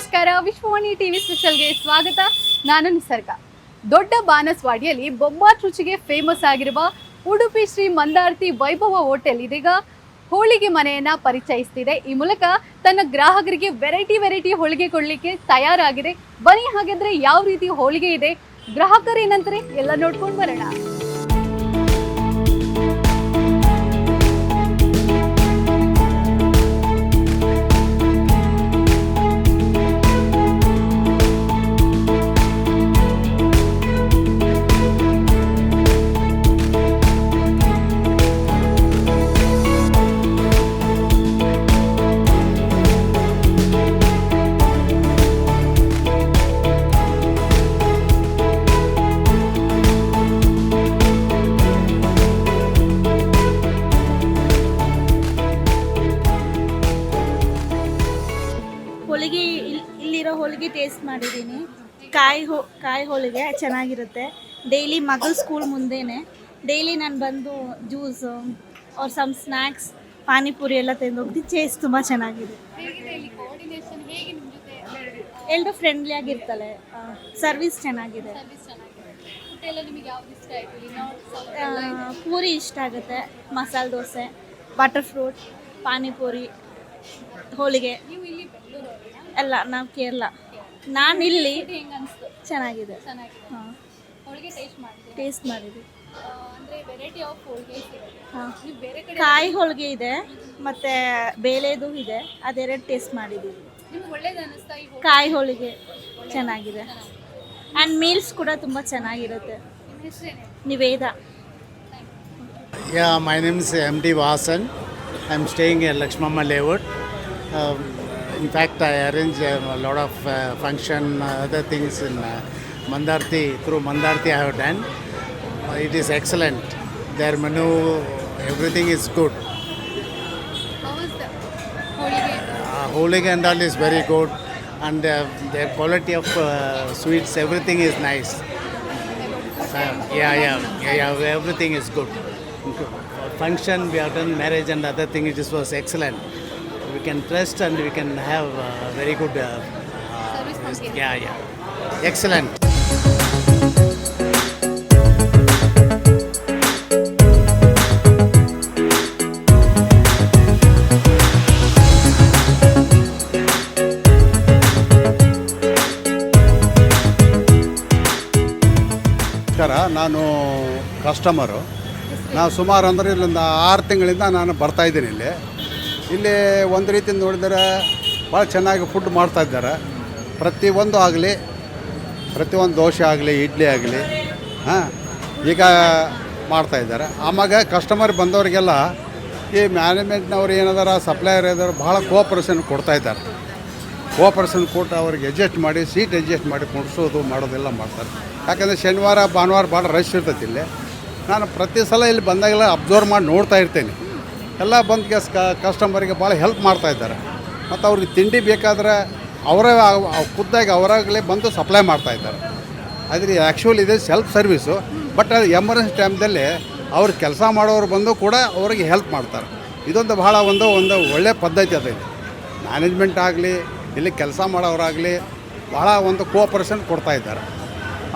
ನಮಸ್ಕಾರ, ವಿಶ್ವವಾಣಿ ಟಿವಿ ಸ್ಪೆಷಲ್ಗೆ ಸ್ವಾಗತ. ನಾನು ನಿಸರ್ಗ. ದೊಡ್ಡ ಬಾನಸ್ವಾಡಿಯಲ್ಲಿ ಬೊಂಬಾಟ್ ರುಚಿಗೆ ಫೇಮಸ್ ಆಗಿರುವ ಉಡುಪಿ ಶ್ರೀ ಮಂದಾರ್ತಿ ವೈಭವ ಹೋಟೆಲ್ ಇದೀಗ ಹೋಳಿಗೆ ಮನೆಯನ್ನ ಪರಿಚಯಿಸ್ತಿದೆ. ಈ ಮೂಲಕ ತನ್ನ ಗ್ರಾಹಕರಿಗೆ ವೆರೈಟಿ ವೆರೈಟಿ ಹೋಳಿಗೆ ಕೊಡ್ಲಿಕ್ಕೆ ತಯಾರಾಗಿದೆ. ಬನ್ನಿ ಹಾಗಾದ್ರೆ ಯಾವ ರೀತಿ ಹೋಳಿಗೆ ಇದೆ? ಗ್ರಾಹಕರು ಏನಂತಾರೆ ಎಲ್ಲ ನೋಡ್ಕೊಂಡು ಬರೋಣ. ಕಾಯಿ ಹೋ, ಕಾಯಿ ಹೋಳಿಗೆ ಚೆನ್ನಾಗಿರುತ್ತೆ. ಡೈಲಿ ಮಗಳು ಸ್ಕೂಲ್ ಮುಂದೆನೆ. ಡೈಲಿ ನಾನು ಬಂದು ಜ್ಯೂಸು ಅವ್ರ ಸಮ್ ಸ್ನ್ಯಾಕ್ಸ್ ಪಾನಿಪುರಿ ಎಲ್ಲ ತಂದು ಹೋಗ್ತೀನಿ ಚೇಸ್ ತುಂಬ ಚೆನ್ನಾಗಿದೆ. ಎಲ್ಲರೂ ಫ್ರೆಂಡ್ಲಿ ಆಗಿರ್ತಾಳೆ. ಸರ್ವಿಸ್ ಚೆನ್ನಾಗಿದೆ. ಪೂರಿ ಇಷ್ಟ ಆಗುತ್ತೆ. Masala dosa butter fruit panipuri, holige. ಎಲ್ಲ, ನಾವು ಕೇರಳ. ನಾನು ಇಲ್ಲಿ ಚೆನ್ನಾಗಿದೆ. ಹಾಂ. ಟೇಸ್ಟ್ ಮಾಡಿದ್ವಿ ಹಾಂ. ಕಾಯಿ ಹೋಳಿಗೆ ಇದೆ ಮತ್ತು ಬೇಳೆದು ಇದೆ ಅದೆರಡು ಟೇಸ್ಟ್ ಮಾಡಿದ್ದೀವಿ. ಕಾಯಿ ಹೋಳಿಗೆ ಚೆನ್ನಾಗಿದೆ. ಆ್ಯಂಡ್ ಮೀಲ್ಸ್ ಕೂಡ ತುಂಬ ಚೆನ್ನಾಗಿರುತ್ತೆ. Niveda. Yeah, my name is MD Vasan. I'm staying at Lakshmama Layout. Um, in fact, I arrange a lot of uh, function, other things in uh, Mandarti. Through Mandarti, I have done. Uh, it is excellent. Their menu, everything is good. Uh, holding and all is very good, and uh, their quality of uh, sweets, everything is nice. Yeah, yeah, yeah, yeah, everything is good. Function, we have done marriage and other things, it just was excellent. We can trust and we can have uh, very good. Uh, uh, yeah, yeah, excellent. ನಮಸ್ಕಾರ ನಾನು customer ನಾವು ಸುಮಾರು ಅಂದರೆ ಇಲ್ಲಿಂದ ಆರು ತಿಂಗಳಿಂದ ನಾನು ಬರ್ತಾ ಇದ್ದೀನಿ ಇಲ್ಲಿ ಇಲ್ಲಿ ಒಂದು ರೀತಿ ನೋಡಿದರೆ ಭಾಳ ಚೆನ್ನಾಗಿ ಫುಡ್ ಮಾಡ್ತಾ ಇದ್ದಾರೆ. ಪ್ರತಿಯೊಂದು ಆಗಲಿ ಪ್ರತಿಯೊಂದು ದೋಸೆ ಆಗಲಿ, ಇಡ್ಲಿ ಆಗಲಿ, ಹಾಂ, ಈಗ ಮಾಡ್ತಾ ಇದ್ದಾರೆ. ಆಮಾಗ ಕಸ್ಟಮರ್ ಬಂದವರಿಗೆಲ್ಲ ಈ ಮ್ಯಾನೇಜ್ಮೆಂಟ್ನವ್ರು ಏನದಾರ ಸಪ್ಲೈಯರ್ ಇದ್ದಾರೆ ಭಾಳ ಕೋಪರೇಷನ್ ಕೊಡ್ತಾ ಇದ್ದಾರೆ. ಕೋಪರೇಷನ್ ಕೊಟ್ಟು ಅವ್ರಿಗೆ ಅಡ್ಜಸ್ಟ್ ಮಾಡಿ ಸೀಟ್ ಅಡ್ಜಸ್ಟ್ ಮಾಡಿ ಕೊಡಿಸೋದು, ಮಾಡೋದೆಲ್ಲ ಮಾಡ್ತಾರೆ. ಯಾಕಂದರೆ ಶನಿವಾರ, ಭಾನುವಾರ ಭಾಳ ರಶ್ ಇರ್ತೈತಿ ಇಲ್ಲಿ. ನಾನು ಪ್ರತಿ ಸಲ ಇಲ್ಲಿ ಬಂದಾಗೆಲ್ಲ ಅಬ್ಸರ್ವ್ ಮಾಡಿ ನೋಡ್ತಾ ಇರ್ತೇನೆ. ಎಲ್ಲ ಬಂದು ಕೆಸ್ ಕಸ್ಟಮರಿಗೆ ಭಾಳ ಹೆಲ್ಪ್ ಮಾಡ್ತಾ ಇದ್ದಾರೆ. ಮತ್ತು ಅವ್ರಿಗೆ ತಿಂಡಿ ಬೇಕಾದ್ರೆ ಅವರೇ ಖುದ್ದಾಗಿ ಅವರಾಗಲೇ ಬಂದು ಸಪ್ಲೈ ಮಾಡ್ತಾ ಇದ್ದಾರೆ. ಆದರೆ ಆ್ಯಕ್ಚುಲಿ ಇದೆ ಸೆಲ್ಫ್ ಸರ್ವಿಸು ಬಟ್ ಅದು ಎಮರ್ಜೆನ್ಸಿ ಟೈಮ್ದಲ್ಲಿ ಅವ್ರು ಕೆಲಸ ಮಾಡೋರು ಬಂದು ಕೂಡ ಅವ್ರಿಗೆ ಹೆಲ್ಪ್ ಮಾಡ್ತಾರೆ. ಇದೊಂದು ಭಾಳ ಒಂದು ಒಂದು ಒಳ್ಳೆಯ ಪದ್ಧತಿ ಅದ. ಇದು ಮ್ಯಾನೇಜ್ಮೆಂಟ್ ಆಗಲಿ, ಇಲ್ಲಿ ಕೆಲಸ ಮಾಡೋರಾಗಲಿ ಭಾಳ ಒಂದು ಕೋಆಪರೇಷನ್ ಕೊಡ್ತಾ ಇದ್ದಾರೆ.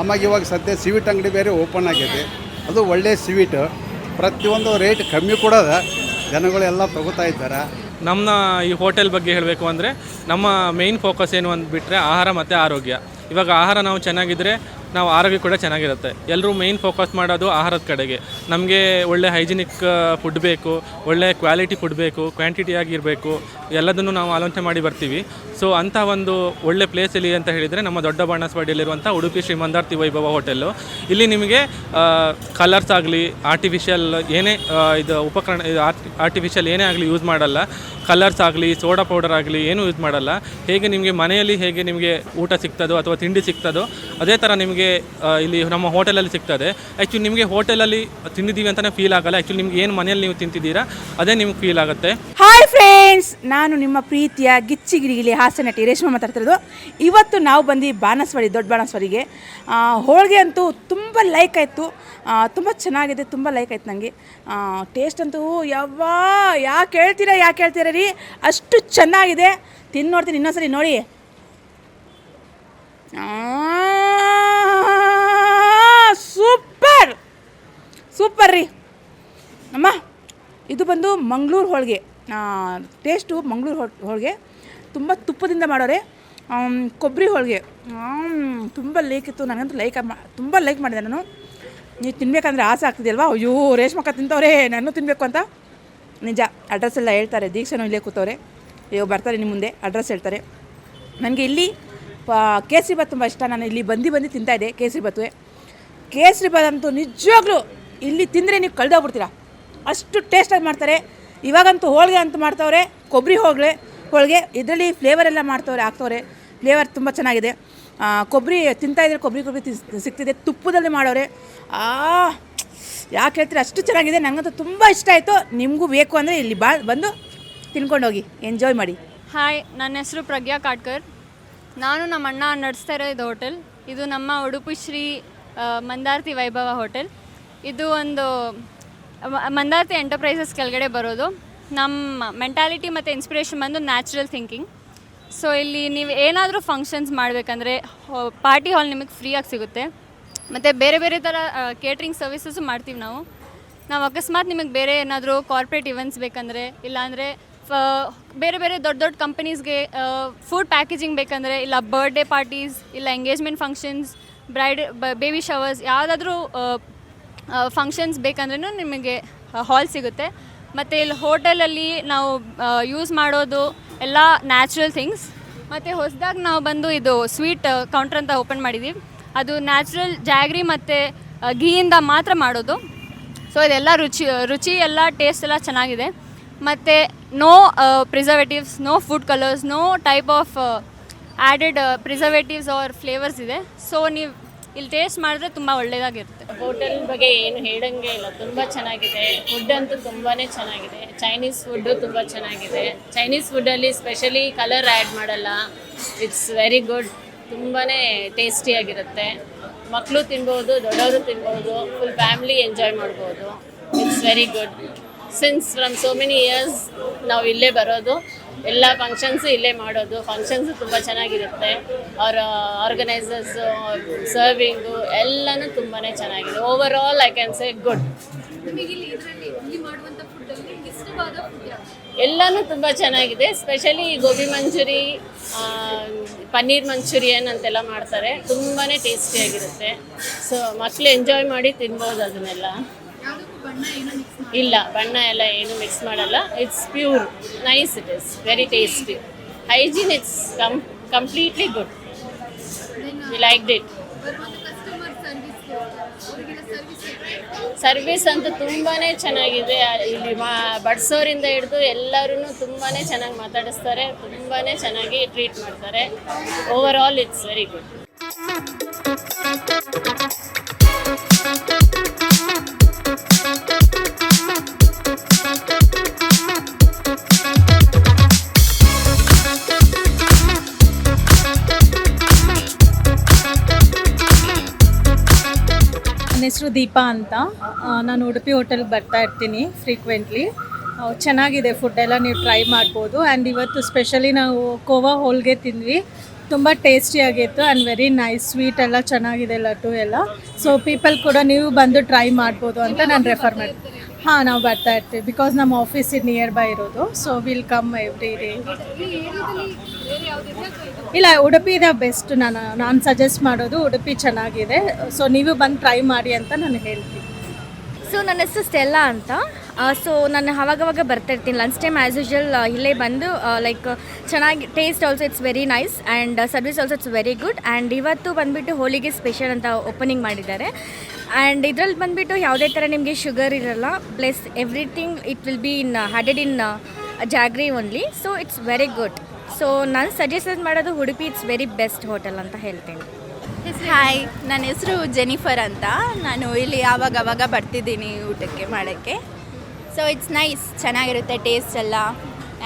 ಆಮೇಲೆ ಇವಾಗ ಸದ್ಯ ಸ್ವೀಟ್ ಅಂಗಡಿ ಬೇರೆ ಓಪನ್ ಆಗಿದೆ. ಅದು ಒಳ್ಳೆಯ ಸ್ವೀಟ್ ಪ್ರತಿಯೊಂದು ರೇಟ್ ಕಮ್ಮಿ ಕೊಡೋದ ಜನಗಳೆಲ್ಲ ತಗೋತಾ ಇದ್ದಾರೆ? ನಮ್ಮ ಈ ಹೋಟೆಲ್ ಬಗ್ಗೆ ಹೇಳಬೇಕು ಅಂದರೆ ನಮ್ಮ ಮೇಯ್ನ್ ಫೋಕಸ್ ಏನು ಅಂದ್ಬಿಟ್ರೆ ಆಹಾರ ಮತ್ತು ಆರೋಗ್ಯ. ಇವಾಗ ಆಹಾರ ನಾವು ಚೆನ್ನಾಗಿದ್ದರೆ ನಾವು ಆರೋಗ್ಯ ಕೂಡ ಚೆನ್ನಾಗಿರುತ್ತೆ. ಎಲ್ಲರೂ ಮೇಯ್ನ್ ಫೋಕಸ್ ಮಾಡೋದು ಆಹಾರದ ಕಡೆಗೆ. ನಮಗೆ ಒಳ್ಳೆ ಹೈಜಿನಿಕ್ ಫುಡ್ ಬೇಕು, ಒಳ್ಳೆ ಕ್ವಾಲಿಟಿ ಫುಡ್ ಬೇಕು ಕ್ವಾಂಟಿಟಿ ಆಗಿರಬೇಕು, ಎಲ್ಲದನ್ನು ನಾವು ಆಲೋಚನೆ ಮಾಡಿ ಬರ್ತೀವಿ. ಸೊ ಅಂಥ ಒಂದು ಒಳ್ಳೆ ಪ್ಲೇಸ್ ಇಲ್ಲಿ ಅಂತ ಹೇಳಿದರೆ ನಮ್ಮ ದೊಡ್ಡ ಬಾಣಸ್ವಾಡಿಯಲ್ಲಿರುವಂಥ ಉಡುಪಿ ಶ್ರೀ ಮಂದಾರ್ತಿ ವೈಭವ ಹೋಟೆಲ್ಲು ಇಲ್ಲಿ ನಿಮಗೆ ಕಲರ್ಸ್ ಆಗಲಿ ಆರ್ಟಿಫಿಷಿಯಲ್ ಏನೇ ಇದು ಉಪಕರಣ ಆರ್ಟಿಫಿಷಿಯಲ್ ಏನೇ ಆಗಲಿ ಯೂಸ್ ಮಾಡಲ್ಲ. ಕಲರ್ಸ್ ಆಗಲಿ ಸೋಡಾ ಪೌಡರ್ ಆಗಲಿ ಏನೂ ಯೂಸ್ ಮಾಡಲ್ಲ. ಹೇಗೆ ನಿಮಗೆ ಮನೆಯಲ್ಲಿ ಹೇಗೆ ನಿಮಗೆ ಊಟ ಸಿಗ್ತದೋ ಅಥವಾ ತಿಂಡಿ ಸಿಗ್ತದೋ, ಅದೇ ಥರ ನಿಮಗೆ ಆ, ಇಲ್ಲಿ ನಮ್ಮ ಹೋಟೆಲಲ್ಲಿ ಸಿಗ್ತದೆ. ಆ್ಯಕ್ಚುಲಿ ನಿಮಗೆ ಹೋಟೆಲಲ್ಲಿ ತಿಂದಿದ್ದೀವಿ ಅಂತಲೇ ಫೀಲ್ ಆಗಲ್ಲ. ಆ್ಯಕ್ಚುಲಿ ನಿಮ್ಗೆ ಏನು ಮನೆಯಲ್ಲಿ ನೀವು ತಿಂತಿದ್ದೀರಾ ಅದೇ ನಿಮ್ಗೆ ಫೀಲ್ ಆಗುತ್ತೆ. ಹಾಯ್ ಫ್ರೆಂಡ್ಸ್ ನಾನು ನಿಮ್ಮ ಪ್ರೀತಿಯ ಗಿಚ್ಚಿಗಿರಿಗಿಲಿ ಹಾಸ್ಯ ನಟಿ ರೇಷ್ಮೆ ಮಾತಾಡ್ತಿರೋದು. ಇವತ್ತು ನಾವು ಬಂದು ಬಾಣಸ್ವಾಡಿ ದೊಡ್ಡ ಬಾಣಸ್ವಾಡಿಗೆ ಹೋಳಿಗೆ ಅಂತೂ ತುಂಬ ಲೈಕ್ ಆಯಿತು. ತುಂಬ ಚೆನ್ನಾಗಿದೆ ತುಂಬ ಲೈಕ್ ಆಯ್ತು ನನಗೆ ಟೇಸ್ಟ್ ಅಂತೂ ಯಾವ ಯಾಕೆ ಹೇಳ್ತೀರಾ ಯಾಕೆ ಹೇಳ್ತೀರಾ ರೀ? ಅಷ್ಟು ಚೆನ್ನಾಗಿದೆ. ತಿಂದು ನೋಡ್ತೀನಿ ಇನ್ನೊಂದ್ಸರಿ ನೋಡಿ. ಸೂಪರ್! ಸೂಪರ್ ರೀ. ಅಮ್ಮ, ಇದು ಬಂದು ಮಂಗಳೂರು ಹೋಳಿಗೆ. ಟೇಸ್ಟು ಮಂಗಳೂರು ಹೋಳಿಗೆ. ತುಂಬ ತುಪ್ಪದಿಂದ ಮಾಡೋರೆ. ಕೊಬ್ಬರಿ ಹೋಳಿಗೆ. ತುಂಬ ಲೈಕ್ ಇತ್ತು. ನನಗಂತೂ ಲೈಕ್ ತುಂಬ ಲೈಕ್ ಮಾಡಿದೆ ನಾನು. ನೀವು ತಿನ್ಬೇಕಂದ್ರೆ ಆಸೆ ಆಗ್ತಿದೆಯಲ್ವಾ ಅಯ್ಯೋ ರೇಷ್ಮಕ್ಕ ತಿಂತವ್ರೆ, ನಾನು ತಿನ್ನಬೇಕು ಅಂತ. ನಿಜ ಅಡ್ರೆಸ್ ಎಲ್ಲ ಹೇಳ್ತಾರೆ. ದೀಕ್ಷೆನೂ ಇಲ್ಲೇ ಕೂತವ್ರೆ. ಅಯ್ಯೋ, ಬರ್ತಾರೆ ನಿಮ್ಮ ಮುಂದೆ ಅಡ್ರೆಸ್ ಹೇಳ್ತಾರೆ. ನನಗೆ ಇಲ್ಲಿ ಕೇಸರಿ ಬಾತ್ ತುಂಬ ಇಷ್ಟ. ನಾನು ಇಲ್ಲಿ ಬಂದು ಬಂದು ತಿಂತಾಯಿದ್ದೆ ಕೇಸರಿ ಬಾತುವೆ ಕೇಸರಿ ಬಾತ್ ಅಂತೂ ನಿಜವಾಗ್ಲೂ ಇಲ್ಲಿ ತಿಂದರೆ ನೀವು ಕಳೆದೋಗ್ಬಿಡ್ತೀರಾ? ಅಷ್ಟು ಟೇಸ್ಟಾಗಿ ಮಾಡ್ತಾರೆ. ಇವಾಗಂತೂ ಹೋಳಿಗೆ ಅಂತ ಮಾಡ್ತವ್ರೆ ಕೊಬ್ಬರಿ ಹೋಳಿಗೆ ಹೋಳಿಗೆ. ಇದರಲ್ಲಿ ಫ್ಲೇವರ್ ಎಲ್ಲ ಮಾಡ್ತವ್ರೆ, ಹಾಕ್ತವ್ರೆ. ಫ್ಲೇವರ್ ತುಂಬ ಚೆನ್ನಾಗಿದೆ. ಕೊಬ್ಬರಿ ತಿಂತಾಯಿದ್ರೆ ಕೊಬ್ಬರಿ ಕೊಬ್ಬರಿ ಸಿಗ್ತಿದೆ. ತುಪ್ಪದಲ್ಲಿ ಮಾಡೋರೆ. ಆ, ಯಾಕೆ ಹೇಳ್ತೀರಿ? ಅಷ್ಟು ಚೆನ್ನಾಗಿದೆ. ನನಗಂತೂ ತುಂಬ ಇಷ್ಟ ಆಯಿತು. ನಿಮಗೂ ಬೇಕು ಅಂದರೆ ಇಲ್ಲಿ ಬಾ, ಬಂದು ತಿನ್ಕೊಂಡು ಹೋಗಿ ಎಂಜಾಯ್ ಮಾಡಿ. ಹಾಯ್ ನನ್ನ ಹೆಸರು ಪ್ರಜ್ಞಾ ಕಾಟ್ಕರ್. ನಾನು ನಮ್ಮ ಅಣ್ಣ ನಡೆಸ್ತಾ ಇರೋ ಇದು ಹೋಟೆಲ್ ಇದು ನಮ್ಮ ಉಡುಪಿ ಶ್ರೀ ಮಂದಾರ್ತಿ ವೈಭವ ಹೋಟೆಲ್. ಇದು ಒಂದು ಮಂದಾರ್ತಿ ಎಂಟರ್ಪ್ರೈಸಸ್ ಕೆಳಗಡೆ ಬರೋದು. ನಮ್ಮ ಮೆಂಟಾಲಿಟಿ ಮತ್ತು ಇನ್ಸ್ಪಿರೇಷನ್ ಬಂದು ನ್ಯಾಚುರಲ್ ಥಿಂಕಿಂಗ್. ಸೊ ಇಲ್ಲಿ ನೀವು ಏನಾದರೂ ಫಂಕ್ಷನ್ಸ್ ಮಾಡಬೇಕಂದ್ರೆ ಪಾರ್ಟಿ ಹಾಲ್ ನಿಮಗೆ ಫ್ರೀಯಾಗಿ ಸಿಗುತ್ತೆ. ಮತ್ತು ಬೇರೆ ಬೇರೆ ಥರ ಕೇಟ್ರಿಂಗ್ ಸರ್ವಿಸಸ್ಸು ಮಾಡ್ತೀವಿ ನಾವು. ನಾವು ಅಕಸ್ಮಾತ್ ನಿಮಗೆ ಬೇರೆ ಏನಾದರೂ ಕಾರ್ಪೊರೇಟ್ ಇವೆಂಟ್ಸ್ ಬೇಕಂದರೆ, ಇಲ್ಲಾಂದರೆ ಫ ಬೇರೆ ಬೇರೆ ದೊಡ್ಡ ದೊಡ್ಡ ಕಂಪನೀಸ್ಗೆ ಫುಡ್ ಪ್ಯಾಕೇಜಿಂಗ್ ಬೇಕಂದರೆ, ಇಲ್ಲ ಬರ್ಡೇ ಪಾರ್ಟೀಸ್ ಇಲ್ಲ engagement functions bride baby showers ಯಾವುದಾದ್ರೂ ಫಂಕ್ಷನ್ಸ್ ಬೇಕಂದ್ರೂ ನಿಮಗೆ ಹಾಲ್ ಸಿಗುತ್ತೆ. ಮತ್ತು ಇಲ್ಲಿ ಹೋಟೆಲಲ್ಲಿ ನಾವು ಯೂಸ್ ಮಾಡೋದು ಎಲ್ಲ ನ್ಯಾಚುರಲ್ ಥಿಂಗ್ಸ್ ಮತ್ತು ಹೊಸದಾಗಿ ನಾವು ಬಂದು ಇದು ಸ್ವೀಟ್ ಕೌಂಟ್ರ್ ಅಂತ ಓಪನ್ ಮಾಡಿದ್ದೀವಿ ಅದು ನ್ಯಾಚುರಲ್ ಜಾಗ್ರಿ ಮತ್ತು ಘೀಯಿಂದ ಮಾತ್ರ ಮಾಡೋದು. ಸೊ ಇದೆಲ್ಲ ರುಚಿ ರುಚಿ ಎಲ್ಲ ಟೇಸ್ಟ್ ಎಲ್ಲ ಚೆನ್ನಾಗಿದೆ. ಮತ್ತು no preservatives no food colours no type of added preservatives or flavours ಇದೆ. ಸೊ ನೀವು ಇಲ್ಲಿ ಟೇಸ್ಟ್ ಮಾಡಿದ್ರೆ ತುಂಬ ಒಳ್ಳೆಯದಾಗಿರುತ್ತೆ ಹೋಟೆಲ್ ಬಗ್ಗೆ ಏನು ಹೇಳಂಗೆ ಇಲ್ಲ. ತುಂಬ ಚೆನ್ನಾಗಿದೆ. ಫುಡ್ ಅಂತೂ ತುಂಬಾ ಚೆನ್ನಾಗಿದೆ. ಚೈನೀಸ್ ಫುಡ್ಡು ತುಂಬ ಚೆನ್ನಾಗಿದೆ. ಚೈನೀಸ್ ಫುಡ್ಡಲ್ಲಿ ಸ್ಪೆಷಲಿ ಕಲರ್ ಆ್ಯಡ್ ಮಾಡಲ್ಲ. ಇಟ್ಸ್ ವೆರಿ ಗುಡ್ ತುಂಬಾ ಟೇಸ್ಟಿಯಾಗಿರುತ್ತೆ ಮಕ್ಕಳು ತಿನ್ಬೋದು, ದೊಡ್ಡವರು ತಿನ್ಬೋದು ಫುಲ್ ಫ್ಯಾಮಿಲಿ ಎಂಜಾಯ್ ಮಾಡ್ಬೋದು. It's very good since from so many years ನಾವು ಇಲ್ಲೇ ಬರೋದು. ಎಲ್ಲ ಫಂಕ್ಷನ್ಸ್ ಇಲ್ಲೇ ಮಾಡೋದು. ಫಂಕ್ಷನ್ಸ್ ತುಂಬ ಚೆನ್ನಾಗಿರುತ್ತೆ. ಅವರ ಆರ್ಗನೈಸರ್ಸು ಸರ್ವಿಂಗು ಎಲ್ಲನೂ ತುಂಬಾ ಚೆನ್ನಾಗಿದೆ. Over all I can say good ಎಲ್ಲನೂ ತುಂಬ ಚೆನ್ನಾಗಿದೆ. Specially gobi Manchurian paneer Manchurian ಅಂತೆಲ್ಲ ಮಾಡ್ತಾರೆ. ತುಂಬಾ ಟೇಸ್ಟಿಯಾಗಿರುತ್ತೆ ಸೊ ಮಕ್ಕಳು ಎಂಜಾಯ್ ಮಾಡಿ ತಿನ್ಬೋದು ಅದನ್ನೆಲ್ಲ. ಇಲ್ಲ, ಬಣ್ಣ ಎಲ್ಲ ಏನು ಮಿಕ್ಸ್ ಮಾಡಲ್ಲ. It's pure nice it is very tasty hygiene it's come completely good we like it service ಅಂತೂ ತುಂಬಾ ಚೆನ್ನಾಗಿದೆ. ಇಲ್ಲಿ ಮಾ, ಬಡ್ಸೋರಿಂದ ಹಿಡಿದು ಎಲ್ಲರೂ ತುಂಬಾ ಚೆನ್ನಾಗಿ ಮಾತಾಡಿಸ್ತಾರೆ. ತುಂಬಾ ಚೆನ್ನಾಗಿ ಟ್ರೀಟ್ ಮಾಡ್ತಾರೆ. Over all it's very good ಹೆಸರು ದೀಪಾ ಅಂತ ನಾನು ಉಡುಪಿ ಹೋಟೆಲ್ಗೆ ಬರ್ತಾ ಇರ್ತೀನಿ ಫ್ರೀಕ್ವೆಂಟ್ಲಿ ಚೆನ್ನಾಗಿದೆ ಫುಡ್ ಎಲ್ಲ ನೀವು ಟ್ರೈ ಮಾಡ್ಬೋದು. ಆ್ಯಂಡ್ ಇವತ್ತು ಸ್ಪೆಷಲಿ ನಾವು ಕೋವಾ ಹೋಲ್ಗೆ ತಿಂದ್ವಿ. ತುಂಬ ಟೇಸ್ಟಿಯಾಗಿತ್ತು ಆ್ಯಂಡ್ ವೆರಿ ನೈಸ್ ಸ್ವೀಟ್ ಎಲ್ಲ ಚೆನ್ನಾಗಿದೆ ಲಡ್ಡು ಎಲ್ಲ. ಸೊ ಪೀಪಲ್ ಕೂಡ ನೀವು ಬಂದು ಟ್ರೈ ಮಾಡ್ಬೋದು ಅಂತ ನಾನು ರೆಫರ್ ಮಾಡಿ ಹಾಂ, ನಾವು ಬರ್ತಾ ಇರ್ತೀವಿ. ಬಿಕಾಸ್ ನಮ್ಮ ಆಫೀಸ್ ನಿಯರ್ ಬೈ ಇರೋದು. So will come every day ಇದು ಇಲ್ಲ ಉಡುಪಿ ದ ಬೆಸ್ಟ್ ನಾನು ನಾನು ಸಜೆಸ್ಟ್ ಮಾಡೋದು ಉಡುಪಿ ಚೆನ್ನಾಗಿದೆ. ಸೊ ನೀವು ಬಂದು ಟ್ರೈ ಮಾಡಿ ಅಂತ ನಾನು ಹೇಳ್ತೀನಿ. ಸೊ ನನ್ನ ಹೆಸರು ಸ್ಟೆಲ್ಲಾ ಅಂತ. ಸೊ ನಾನು ಅವಾಗವಾಗ ಬರ್ತಾ ಇರ್ತೀನಿ. ಲಂಚ್ ಟೈಮ್ ಆ್ಯಸ್ ಯೂಶಲ್ ಇಲ್ಲೇ ಬಂದು ಲೈಕ್ ಚೆನ್ನಾಗಿ taste also it's very nice and service also it's very good and ಇವತ್ತು ಬಂದುಬಿಟ್ಟು ಹೋಳಿಗೆ ಸ್ಪೆಷಲ್ ಅಂತ ಓಪನಿಂಗ್ ಮಾಡಿದ್ದಾರೆ. ಆ್ಯಂಡ್ ಇದರಲ್ಲಿ ಬಂದುಬಿಟ್ಟು ಯಾವುದೇ ಥರ ನಿಮಗೆ ಶುಗರ್ ಇರಲ್ಲ plus everything it will be in added in jaggery only so it's very good so ನಾನು ಸಜೆಸ್ಟ್ ಮಾಡೋದು Udupi it's very best hotel ಅಂತ ಹೇಳ್ತೀನಿ. ಹಾಯ್ ನನ್ನ ಹೆಸರು ಜೆನಿಫರ್ ಅಂತ. ನಾನು ಇಲ್ಲಿ ಆವಾಗ ಬರ್ತಿದ್ದೀನಿ ಊಟಕ್ಕೆ, ಮಾಡೋಕ್ಕೆ. ಸೊ ಇಟ್ಸ್ ನೈಸ್ ಚೆನ್ನಾಗಿರುತ್ತೆ ಟೇಸ್ಟ್ ಎಲ್ಲ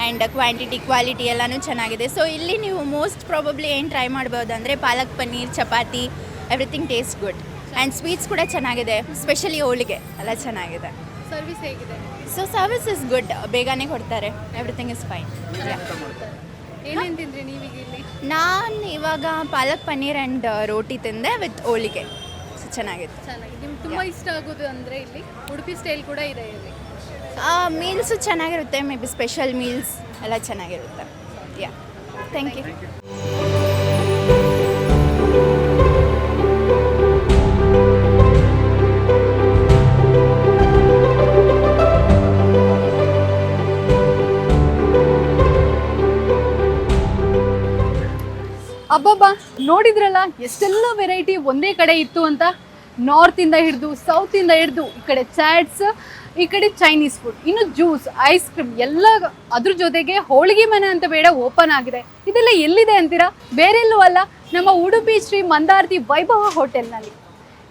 ಆ್ಯಂಡ್ ಕ್ವಾಂಟಿಟಿ ಕ್ವಾಲಿಟಿ ಎಲ್ಲನೂ ಚೆನ್ನಾಗಿದೆ. ಸೊ ಇಲ್ಲಿ ನೀವು ಮೋಸ್ಟ್ ಪ್ರಾಬಬ್ಲಿ ಏನು ಟ್ರೈ ಮಾಡ್ಬೋದು ಅಂದರೆ palak paneer chapati everything taste good and sweets ಕೂಡ ಚೆನ್ನಾಗಿದೆ ಸ್ಪೆಷಲಿ ಹೋಳಿಗೆ ಎಲ್ಲ ಚೆನ್ನಾಗಿದೆ. ಸರ್ವಿಸ್ ಹೇಗಿದೆ? ಸೊ ಸರ್ವಿಸ್ ಇಸ್ ಗುಡ್ ಬೇಗನೆ ಕೊಡ್ತಾರೆ. ಎವ್ರಿಥಿಂಗ್ ಇಸ್ ಫೈನ್ ಏನೇನು ತಿಂದ್ರಿ ನೀವೀಗ ಇಲ್ಲಿ? ನಾನು ಇವಾಗ ಪಾಲಕ್ ಪನ್ನೀರ್ ಆ್ಯಂಡ್ ರೋಟಿ ತಿಂದೆ ವಿತ್ ಹೋಳಿಗೆ. ಸೊ ಚೆನ್ನಾಗಿತ್ತು. ಚೆನ್ನಾಗಿದೆ ನಿಮ್ಗೆ ತುಂಬ ಇಷ್ಟ ಆಗೋದು ಅಂದರೆ ಇಲ್ಲಿ? ಉಡುಪಿ ಸ್ಟೈಲ್ ಕೂಡ ಇದೆ ಇಲ್ಲಿ. ಮೀಲ್ಸು ಚೆನ್ನಾಗಿರುತ್ತೆ ಮೇ ಬಿ ಸ್ಪೆಷಲ್ ಮೀಲ್ಸ್ ಎಲ್ಲ ಚೆನ್ನಾಗಿರುತ್ತೆ. ಯಾ ಥ್ಯಾಂಕ್ ಯು ಅಬ್ಬಬ್ಬ, ನೋಡಿದ್ರಲ್ಲ, ಎಷ್ಟೆಲ್ಲ ವೆರೈಟಿ ಒಂದೇ ಕಡೆ ಇತ್ತು ಅಂತ? ನಾರ್ತಿಂದ ಹಿಡಿದು ಸೌತಿಂದ ಹಿಡಿದು, ಈ ಕಡೆ ಚಾಟ್ಸ್ ಈ ಕಡೆ ಚೈನೀಸ್ ಫುಡ್ ಇನ್ನು ಜ್ಯೂಸ್ ಐಸ್ ಕ್ರೀಮ್ ಎಲ್ಲ ಅದ್ರ ಜೊತೆಗೆ ಹೋಳಿಗೆ ಮನೆ ಅಂತ ಬೇಡ ಓಪನ್ ಆಗಿದೆ. ಇದೆಲ್ಲ ಎಲ್ಲಿದೆ ಅಂತೀರಾ? ಬೇರೆಲ್ಲೂ ಅಲ್ಲ, ನಮ್ಮ ಉಡುಪಿ ಶ್ರೀ ಮಂದಾರ್ತಿ ವೈಭವ ಹೋಟೆಲ್ನಲ್ಲಿ.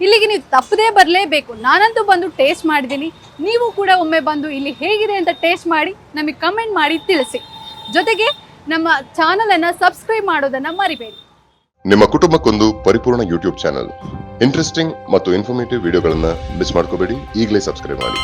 ಇಲ್ಲಿಗೆ ನೀವು ತಪ್ಪದೇ ಬರಲೇಬೇಕು. ನಾನಂತೂ ಬಂದು ಟೇಸ್ಟ್ ಮಾಡಿದ್ದೀನಿ. ನೀವು ಕೂಡ ಒಮ್ಮೆ ಬಂದು ಇಲ್ಲಿ ಹೇಗಿದೆ ಅಂತ ಟೇಸ್ಟ್ ಮಾಡಿ, ನಮಗೆ ಕಮೆಂಟ್ ಮಾಡಿ ತಿಳಿಸಿ. ಜೊತೆಗೆ ನಮ್ಮ ಚಾನಲನ್ನು ಸಬ್ಸ್ಕ್ರೈಬ್ ಮಾಡೋದನ್ನು ಮರಿಬೇಡಿ. ನಿಮ್ಮ ಕುಟುಂಬಕ್ಕೊಂದು ಪರಿಪೂರ್ಣ ಯೂಟ್ಯೂಬ್ ಚಾನಲ್ ಇಂಟ್ರೆಸ್ಟಿಂಗ್ ಮತ್ತು ಇನ್ಫಾರ್ಮೇಟಿವ್ ವಿಡಿಯೋಗಳನ್ನು ಮಿಸ್ ಮಾಡ್ಕೋಬೇಡಿ. ಈಗಲೇ ಸಬ್ಸ್ಕ್ರೈಬ್ ಮಾಡಿ.